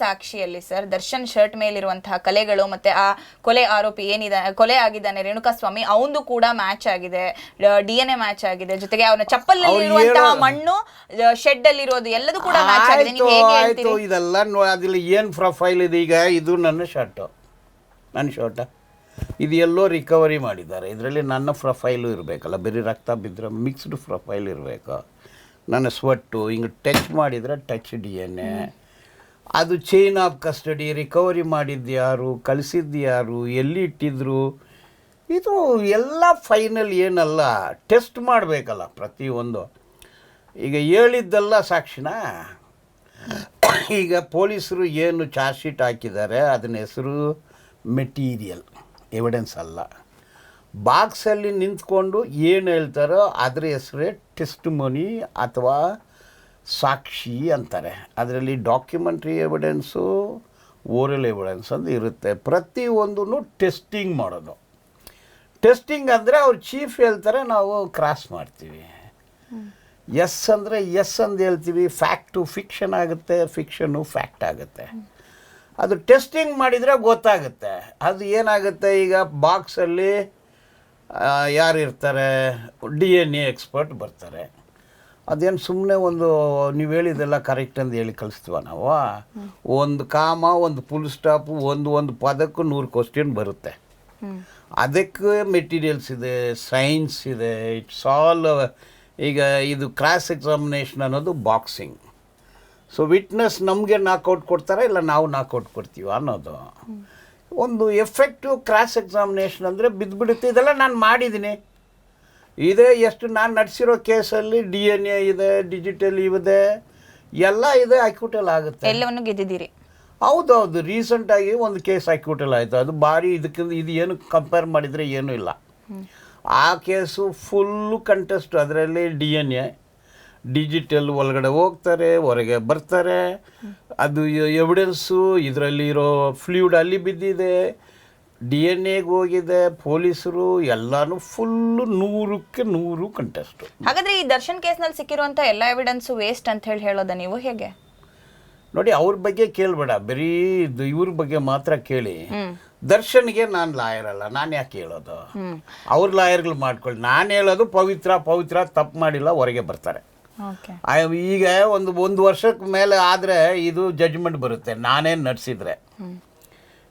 ಸಾಕ್ಷಿಯಲ್ಲಿ sir. Darshan shirt ಮೇಲಿರುವಂತಹ ಕಲೆಗಳು ಮತ್ತೆ ಆ ಕೊಲೆ ಆರೋಪಿ ಏನಿದೆ ಕೊಲೆ ಆಗಿದ್ದಾನೆ ರೇಣುಕಾ ಸ್ವಾಮಿ ಅವಂದು ಕೂಡ ಮ್ಯಾಚ್ ಆಗಿದೆ. ಡಿ ಎನ್ ಎ ಮ್ಯಾಚ್ ಆಗಿದೆ. ಜೊತೆಗೆ ಅವನ ಚಪ್ಪಲಲ್ಲಿ ಅವ್ರು ಇರುವಂತಹ ಮಣ್ಣು ಶೆಡ್ ಅಲ್ಲಿ ಇರೋದು ಎಲ್ಲದೂ ಕೂಡ ಮ್ಯಾಚ್ ಆಗಿದೆ. ನೀವು ಹೇಗೆ ಹೇಳ್ತೀರಿ? ಇದೆಲ್ಲ ಏನು ಪ್ರೊಫೈಲ್ ಇದೆ ಈಗ? ಇದು ನನ್ನ ಶರ್ಟ್ ನನ್ನ ಶರ್ಟ್ ಇದು ಎಲ್ಲೋ ರಿಕವರಿ ಮಾಡಿದ್ದಾರೆ. ಇದರಲ್ಲಿ ನನ್ನ ಪ್ರೊಫೈಲು ಇರಬೇಕಲ್ಲ ಬರೀ ರಕ್ತ ಬಿದ್ದರೆ ಮಿಕ್ಸ್ಡ್ ಪ್ರೊಫೈಲ್ ಇರಬೇಕು. ನನ್ನ ಸ್ವಟ್ಟು ಹಿಂಗೆ ಟಚ್ ಮಾಡಿದರೆ ಟಚ್ ಡಿ ಎನ್ ಎ ಅದು ಚೈನ್ ಆಫ್ ಕಸ್ಟಡಿ ರಿಕವರಿ ಮಾಡಿದ್ದು ಯಾರು, ಕಳಿಸಿದ್ದು ಯಾರು, ಎಲ್ಲಿ ಇಟ್ಟಿದ್ರು? ಇದು ಎಲ್ಲ ಫೈನಲ್ ಏನಲ್ಲ ಟೆಸ್ಟ್ ಮಾಡಬೇಕಲ್ಲ ಪ್ರತಿಯೊಂದು. ಈಗ ಹೇಳಿದ್ದೆಲ್ಲ ಸಾಕ್ಷಿನ? ಈಗ ಪೊಲೀಸರು ಏನು ಚಾರ್ಜ್ ಶೀಟ್ ಹಾಕಿದ್ದಾರೆ, ಅದನ್ನ ಹೆಸರು ಮೆಟೀರಿಯಲ್ ಎವಿಡೆನ್ಸ್ ಅಲ್ಲ. ಬಾಕ್ಸಲ್ಲಿ ನಿಂತ್ಕೊಂಡು ಏನು ಹೇಳ್ತಾರೋ ಅದರ ಹೆಸರೇ ಟೆಸ್ಟ್ ಮನಿ ಅಥವಾ ಸಾಕ್ಷಿ ಅಂತಾರೆ. ಅದರಲ್ಲಿ ಡಾಕ್ಯುಮೆಂಟ್ರಿ ಎವಿಡೆನ್ಸು ಓರಲ್ ಎವಿಡೆನ್ಸ್ ಅಂತ ಇರುತ್ತೆ. ಪ್ರತಿಯೊಂದನ್ನು ಟೆಸ್ಟಿಂಗ್ ಮಾಡೋದು. ಟೆಸ್ಟಿಂಗ್ ಅಂದರೆ ಅವ್ರು ಚೀಫ್ ಹೇಳ್ತಾರೆ, ನಾವು ಕ್ರಾಸ್ ಮಾಡ್ತೀವಿ. ಎಸ್ ಅಂದರೆ ಎಸ್ ಅಂತ ಹೇಳ್ತೀವಿ. ಫ್ಯಾಕ್ಟು ಫಿಕ್ಷನ್ ಆಗುತ್ತೆ ಫಿಕ್ಷನು ಫ್ಯಾಕ್ಟ್ ಆಗುತ್ತೆ. ಅದು ಟೆಸ್ಟಿಂಗ್ ಮಾಡಿದರೆ ಗೊತ್ತಾಗುತ್ತೆ. ಅದು ಏನಾಗುತ್ತೆ? ಈಗ ಬಾಕ್ಸಲ್ಲಿ ಯಾರು ಇರ್ತಾರೆ ಡಿ ಎನ್ ಎ ಎಕ್ಸ್ಪರ್ಟ್ ಬರ್ತಾರೆ. ಅದೇನು ಸುಮ್ಮನೆ ಒಂದು ನೀವು ಹೇಳಿದೆಲ್ಲ ಕರೆಕ್ಟ್ ಅಂತ ಹೇಳಿ ಕಳಿಸ್ತೀವ ನಾವು ಒಂದು ಕಾಮ, ಒಂದು ಫುಲ್ ಸ್ಟಾಪು ಒಂದು ಒಂದು ಪದಕ್ಕೂ ನೂರು ಕ್ವಶನ್ ಬರುತ್ತೆ. ಅದಕ್ಕೆ ಮೆಟೀರಿಯಲ್ಸ್ ಇದೆ ಸೈನ್ಸ್ ಇದೆ ಇಟ್ಸ್ ಆಲ್ ಈಗ ಇದು ಕ್ರಾಸ್ ಎಕ್ಸಾಮಿನೇಷನ್ ಅನ್ನೋದು ಬಾಕ್ಸಿಂಗ್ ಸೊ ವಿಟ್ನೆಸ್ ನಮಗೆ ನಾಕೌಟ್ ಕೊಡ್ತಾರೆ ಇಲ್ಲ ನಾವು ನಾಕೌಟ್ ಕೊಡ್ತೀವ ಅನ್ನೋದು? ಒಂದು ಎಫೆಕ್ಟಿವ್ ಕ್ರಾಸ್ ಎಕ್ಸಾಮಿನೇಷನ್ ಅಂದರೆ ಬಿದ್ದುಬಿಡುತ್ತೆ. ಇದೆಲ್ಲ ನಾನು ಮಾಡಿದ್ದೀನಿ. ಇದೇ ಎಷ್ಟು ನಾನು ನಡೆಸಿರೋ ಕೇಸಲ್ಲಿ ಡಿ ಎನ್ ಎ ಇದೆ ಡಿಜಿಟಲ್ ಇದೆ ಎಲ್ಲ ಇದೆ ಅಕ್ಯೂಟಲ್ ಆಗುತ್ತೆ. ಎಲ್ಲವನ್ನು ಗೆದ್ದಿದ್ದೀರಿ. ಹೌದೌದು ರೀಸೆಂಟಾಗಿ ಒಂದು ಕೇಸ್ ಅಕ್ಯೂಟಲ್ ಆಯಿತು. ಅದು ಭಾರಿ ಇದಕ್ಕಿಂತ ಇದು ಏನು ಕಂಪೇರ್ ಮಾಡಿದರೆ ಏನೂ ಇಲ್ಲ. ಆ ಕೇಸು ಫುಲ್ಲು ಕಂಟೆಸ್ಟ್ ಅದರಲ್ಲಿ ಡಿ ಎನ್ ಎ ಡಿಜಿಟಲ್ ಒಳಗಡೆ ಹೋಗ್ತಾರೆ ಹೊರಗೆ ಬರ್ತಾರೆ. ಅದು ಎವಿಡೆನ್ಸು ಇದರಲ್ಲಿರೋ ಫ್ಲೂಯಿಡ್ ಅಲ್ಲಿ ಬಿದ್ದಿದೆ. ಡಿ ಎನ್ ಎಗೆ ಹೋಗಿದೆ ಪೊಲೀಸರು ಎಲ್ಲಾನು ಫುಲ್ಲು ನೂರಕ್ಕೆ ನೂರು ಕಂಟೆಸ್ಟ್ ಹಾಗಾದ್ರೆ ಈ ದರ್ಶನ್ ಕೇಸ್ನಲ್ಲಿ ಸಿಕ್ಕಿರುವಂಥ ಎಲ್ಲ ಎವಿಡೆನ್ಸ್ ವೇಸ್ಟ್ ಅಂತ ಹೇಳಿ ಹೇಳೋದ ನೀವು? ಹೇಗೆ? ನೋಡಿ ಅವ್ರ ಬಗ್ಗೆ ಕೇಳಬೇಡ. ಬರೀ ಇದು ಇವ್ರ ಬಗ್ಗೆ ಮಾತ್ರ ಕೇಳಿ. ದರ್ಶನ್ಗೆ ನಾನು ಲಾಯರ್ ಅಲ್ಲ ನಾನು ಯಾಕೆ ಹೇಳೋದು? ಅವ್ರ ಲಾಯರ್ಗಳು ಮಾಡ್ಕೊಳ್ಳಿ. ನಾನು ಹೇಳೋದು ಪವಿತ್ರ ಪವಿತ್ರ ತಪ್ಪು ಮಾಡಿಲ್ಲ ಹೊರಗೆ ಬರ್ತಾರೆ. ಈಗ ಒಂದು ಒಂದು ವರ್ಷಕ್ಕೆ ಮೇಲೆ ಆದರೆ ಇದು ಜಡ್ಜ್ಮೆಂಟ್ ಬರುತ್ತೆ. ನಾನೇ ನಡೆಸಿದ್ರೆ.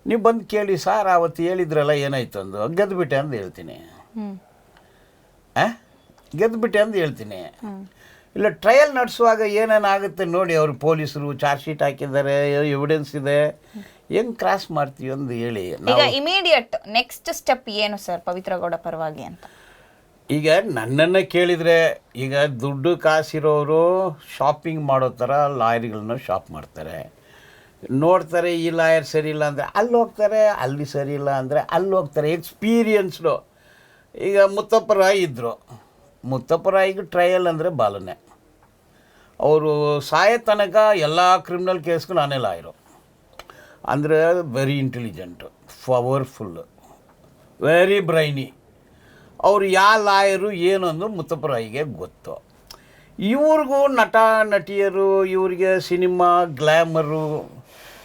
ನೀವು ಬಂದು ಕೇಳಿ ಸಾರ್ ಅವತ್ತು ಹೇಳಿದ್ರಲ್ಲ ಏನಾಯ್ತು? ಅಂದು. ಗೆದ್ದುಬಿಟ್ಟೆ ಅಂತ ಹೇಳ್ತೀನಿ? ಗೆದ್ದುಬಿಟ್ಟೆ ಅಂತ ಹೇಳ್ತೀನಿ. ಇಲ್ಲ ಟ್ರಯಲ್ ನಡೆಸುವಾಗ ಏನೇನಾಗುತ್ತೆ ನೋಡಿ ಅವರು ಪೊಲೀಸರು ಚಾರ್ಜ್ ಶೀಟ್ ಹಾಕಿದ್ದಾರೆ ಎವಿಡೆನ್ಸ್ ಇದೆ. ಹೆಂಗ್ ಕ್ರಾಸ್ ಮಾಡ್ತೀವಿ ಅಂತ ಹೇಳಿ. ಈಗ ಇಮಿಡಿಯೇಟ್ ನೆಕ್ಸ್ಟ್ ಸ್ಟೆಪ್ ಏನು ಸರ್ ಪವಿತ್ರ ಗೌಡ ಪರವಾಗಿ ಅಂತ? ಈಗ ನನ್ನನ್ನು ಕೇಳಿದರೆ ಈಗ ದುಡ್ಡು ಕಾಸಿರೋರು ಶಾಪಿಂಗ್ ಮಾಡೋ ಥರ ಲಾಯರ್ಗಳನ್ನ ಶಾಪ್ ಮಾಡ್ತಾರೆ. ನೋಡ್ತಾರೆ, ಈ ಲಾಯರ್ ಸರಿ ಇಲ್ಲ ಅಂದರೆ ಅಲ್ಲಿ ಹೋಗ್ತಾರೆ, ಅಲ್ಲಿ ಸರಿ ಇಲ್ಲ ಅಂದರೆ ಅಲ್ಲಿ ಹೋಗ್ತಾರೆ. ಎಕ್ಸ್ಪೀರಿಯನ್ಸ್ಡು ಈಗ ಮುತ್ತಪ್ಪ ರಾಯ್ ಇದ್ದರು ಮುತ್ತಪ್ಪ ರಾಯಿಗೆ ಟ್ರಯಲ್ ಅಂದರೆ ಬಾಲನೆ. ಅವರು ಸಾಯೋ ತನಕ ಎಲ್ಲ ಕ್ರಿಮಿನಲ್ ಕೇಸ್ಗೂ ನಾನೇ ಲಾಯರು ಅಂದರೆ very intelligent powerful very brainy ಅವರು ಯಾವ ಲಾಯರು ಏನು ಅಂದು ಮುತ್ತಪ್ಪರಾಯಿಗೆ ಗೊತ್ತು. ಇವ್ರಿಗೂ ನಟ, ನಟಿಯರು, ಇವರಿಗೆ ಸಿನಿಮಾ ಗ್ಲ್ಯಾಮರು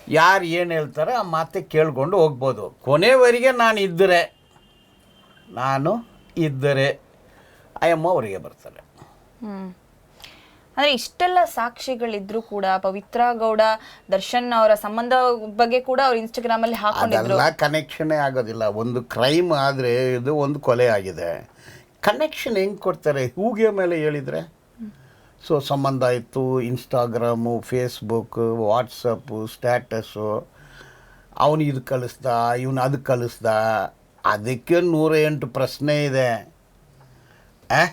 ಯಾರು ಏನು ಹೇಳ್ತಾರೆ ಆ ಮಾತೆ ಕೇಳ್ಕೊಂಡು ಹೋಗ್ಬೋದು. ಕೊನೆವರೆಗೆ ನಾನು ಇದ್ದರೆ ನಾನು ಇದ್ದರೆ ಅಯ್ಯಮ್ಮ ಅವರಿಗೆ ಬರ್ತಾರೆ ಅಂದರೆ ಇಷ್ಟೆಲ್ಲ ಸಾಕ್ಷಿಗಳಿದ್ರು ಕೂಡ ಪವಿತ್ರ ಗೌಡ ದರ್ಶನ್ ಅವರ ಸಂಬಂಧ ಬಗ್ಗೆ ಕೂಡ ಅವ್ರು ಇನ್ಸ್ಟಾಗ್ರಾಮಲ್ಲಿ ಹಾಕೊಂಡಿದ್ರು. ಅದೆಲ್ಲ ಕನೆಕ್ಷನೇ ಆಗೋದಿಲ್ಲ. ಒಂದು ಕ್ರೈಮ್ ಆದರೆ ಇದು ಒಂದು ಕೊಲೆ ಆಗಿದೆ. ಕನೆಕ್ಷನ್ ಹೆಂಗೆ ಕೊಡ್ತಾರೆ? ಹೂಗೆ ಮೇಲೆ ಹೇಳಿದರೆ? ಸೊ ಸಂಬಂಧ ಇತ್ತು ಇನ್ಸ್ಟಾಗ್ರಾಮು ಫೇಸ್ಬುಕ್ ವಾಟ್ಸಪ್ಪು ಸ್ಟ್ಯಾಟಸ್ಸು ಅವನು ಇದು ಕಳಿಸ್ದ, ಇವನು ಅದು ಕಳಿಸ್ದ. ಅದಕ್ಕೆ ನೂರ ಎಂಟು ಪ್ರಶ್ನೆ ಇದೆ. ಆ?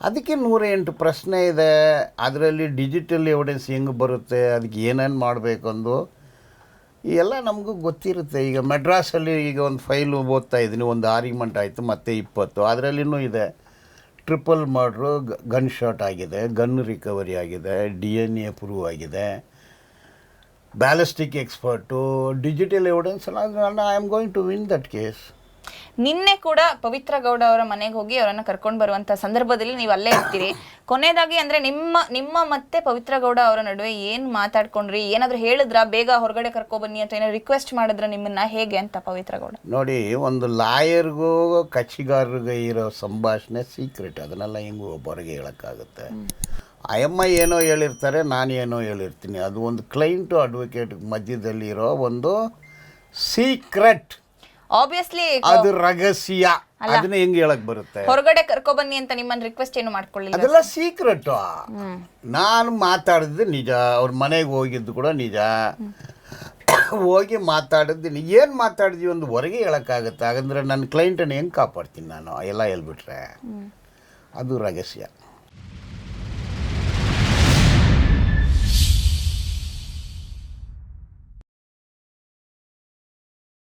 ಅದಕ್ಕೆ ನೂರ ಎಂಟು ಪ್ರಶ್ನೆ ಇದೆ. ಅದರಲ್ಲಿ ಡಿಜಿಟಲ್ ಎವಿಡೆನ್ಸ್ ಹೆಂಗೆ ಬರುತ್ತೆ ಅದಕ್ಕೆ ಏನೇನು ಮಾಡಬೇಕಂದು. ಎಲ್ಲ ನಮಗೂ ಗೊತ್ತಿರುತ್ತೆ. ಈಗ ಮೆಡ್ರಾಸಲ್ಲಿ ಈಗ ಒಂದು ಫೈಲು ಓದ್ತಾ ಇದ್ದೀನಿ, ಒಂದು ಆರ್ಗ್ಯುಮೆಂಟ್ ಆಯಿತು, ಮತ್ತೆ ಇಪ್ಪತ್ತು. ಅದರಲ್ಲಿನೂ ಇದೆ. ಟ್ರಿಪಲ್ ಮರ್ಡ್ರು ಗನ್ ಶಾಟ್ ಆಗಿದೆ, ಗನ್ ರಿಕವರಿ ಆಗಿದೆ, ಡಿ ಎನ್ ಎ ಪ್ರೂವ್ ಆಗಿದೆ. ಬ್ಯಾಲಿಸ್ಟಿಕ್ ಎಕ್ಸ್ಪರ್ಟು, ಡಿಜಿಟಲ್ ಎವಿಡೆನ್ಸ್ ಎಲ್ಲ I am going to win that case. ನಿನ್ನೆ ಕೂಡ ಪವಿತ್ರ ಗೌಡ ಅವರ ಮನೆಗೆ ಹೋಗಿ ಅವರನ್ನ ಕರ್ಕೊಂಡು ಬರುವಂತ ಸಂದರ್ಭದಲ್ಲಿ ನೀವು ಅಲ್ಲೇ ಇರ್ತೀರಿ. ಕೊನೆಯದಾಗಿ ಅಂದ್ರೆ ನಿಮ್ಮ ನಿಮ್ಮ ಮತ್ತೆ ಪವಿತ್ರ ಗೌಡ ಅವರ ನಡುವೆ ಏನ್ ಮಾತಾಡ್ಕೊಂಡ್ರಿ? ಏನಾದ್ರು ಹೇಳಿದ್ರ? ಬೇಗ ಹೊರಗಡೆ ಕರ್ಕೊ ಬನ್ನಿ ಅಂತ ಏನೋ ರಿಕ್ವೆಸ್ಟ್ ಮಾಡಿದ್ರ ನಿಮ್ಮನ್ನ? ಹೇಗೆ ಅಂತ ಪವಿತ್ರ ಗೌಡ. ನೋಡಿ ಒಂದು ಲಾಯರ್ಗೂ ಕಚ್ಚಿಗಾರರಿಗೂ ಇರೋ ಸಂಭಾಷಣೆ ಸೀಕ್ರೆಟ್ ಅದನ್ನೆಲ್ಲ ಹೆಂಗೂ ಒಬ್ಬರಿಗೆ ಹೇಳೋಕ್ಕಾಗುತ್ತೆ. ಅಯ್ಯಮ್ಮ ಏನೋ ಹೇಳಿರ್ತಾರೆ ನಾನು ಏನೋ ಹೇಳಿರ್ತೀನಿ. ಅದು ಒಂದು ಕ್ಲೈಂಟು ಅಡ್ವೊಕೇಟ್ ಮಧ್ಯದಲ್ಲಿರೋ ಒಂದು ಸೀಕ್ರೆಟ್ ಆಬ್ವಿಯಸ್ಲಿ ಅದು ರಹಸ್ಯ. ಅದನ್ನ ಹೆಂಗೆ ಹೇಳಕ್ ಬರುತ್ತೆ? ಹೊರಗಡೆ ಕರ್ಕೊ ಬನ್ನಿ ಅಂತ ನಿಮ್ಮನ್ನ ರಿಕ್ವೆಸ್ಟ್ ಏನು ಮಾಡ್ಕೊಳ್ಳಿ ಅದೆಲ್ಲ ಸೀಕ್ರೆಟ್ ನಾನು ಮಾತಾಡಿದ್ದು ನಿಜ. ಅವ್ರ ಮನೆಗೆ ಹೋಗಿದ್ದು ಕೂಡ ನಿಜ. ಹೋಗಿ ಮಾತಾಡಿದ್ದು ಏನು ಮಾತಾಡಿದ್ವಿ ಒಂದು ಹೊರಗೆ ಹೇಳೋಕ್ಕಾಗತ್ತೆ? ಹಾಗಂದ್ರೆ ನನ್ನ ಕ್ಲೈಂಟನ್ನು ಹೆಂಗೆ ಕಾಪಾಡ್ತೀನಿ ನಾನು? ಎಲ್ಲ ಹೇಳ್ಬಿಟ್ರೆ. ಅದು ರಹಸ್ಯ.